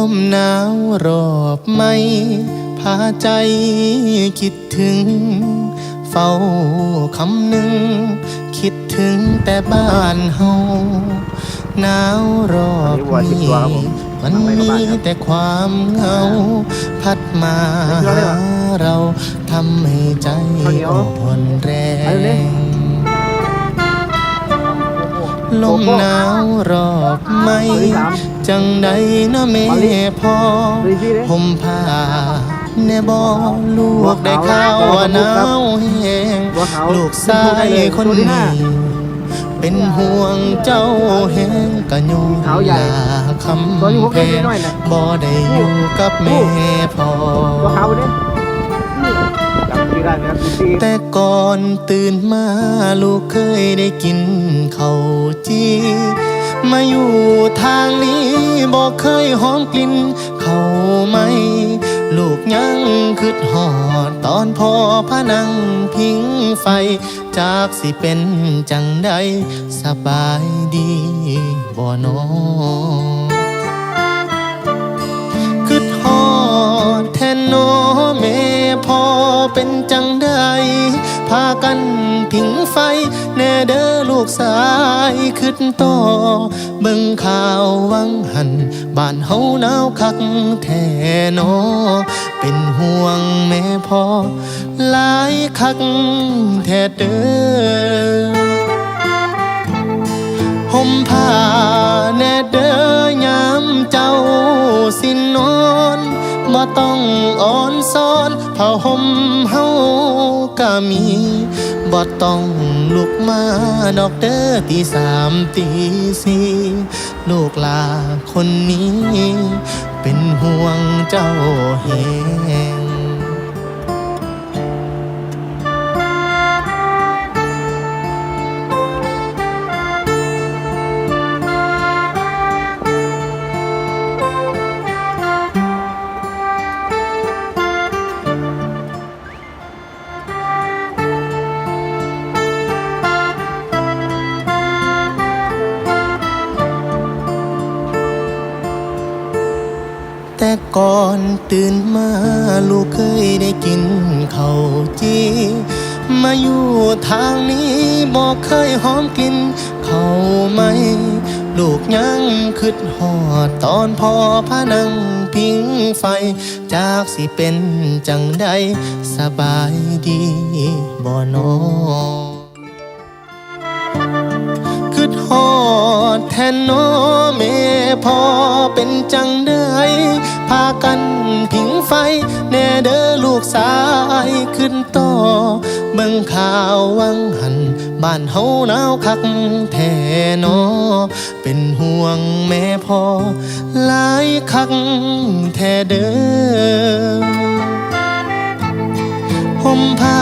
ลมหนาวรอบไม่พาใจคิดถึง เฝ้าคำหนึ่ง คิดถึงแต่บ้านเฮาหนาวรอบนี้มันมีแต่ความเหงา พัดมาหาเราทำให้ใจอ่อนแรง ลมหนาวรอบไม่จังใดนะแม่พ่อผมผ้าแน่บอลูกได้ข้าวหนาวแห้งลูกชายคนนี้เป็นห่วงเจ้าแห้งกะยงขาใหญ่ลาคำแพเล่นงบ่ได้อยู่กับแม่พ่อ แต่ก่อนตื่นมาลูกเคยได้กินข้าวจีมาอยู่ทางนี้บอกเคยหอมกลิ่นเขาวไหม ลูกยังคืดหอดตอนพอพนังพิงไฟ จากสิเป็นจังใดสบายดีบ่นอคื กสายขึ้นต่อเบิ่งข่าววังหันบ้านเฮาหนาวคักแท่นอ เป็นห่วงแม่พอหลายคักแท้เด้อห่มผ้าแน่เด้อยามเจ้าสินอนบ่ต้องอ่อนซ้อนผ้าห่มเฮา ก็มีบ่ต้องลุกมาดอกเด้อตีสามตีสี่ลูกลาคนนี้ เป็นห่วงเจ้าเห ก่อนตื่นมาลูกเคยได้กินข้าวจีมาอยู่ทางนี้บอกเคยหอมกลินเขาไหม ลูกยังคิดหอดตอนพอพานังพิงไฟ จากสิเป็นจังใดสบายดีบ่นอคือทอดแทนโนแม่ พอเป็นจังได้พากันผิงไฟ แน่เด้อลูกสายขึ้นต่อเบิ่งข่าววังหัน บ้านเฮาหนาวคักแท่นอ เป็นห่วงแม่พอหลายคักแท่เด้อห่มผ้า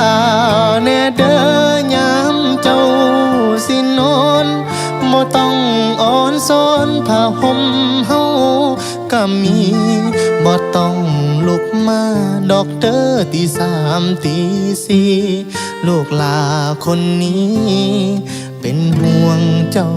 แน่เด้อ ผ้าห่มเฮาก็มีบ่ต้องลุกมาดอกเด้อตีสามตีสี่ลูกลาคนนี้ เป็นห่วงเจ้า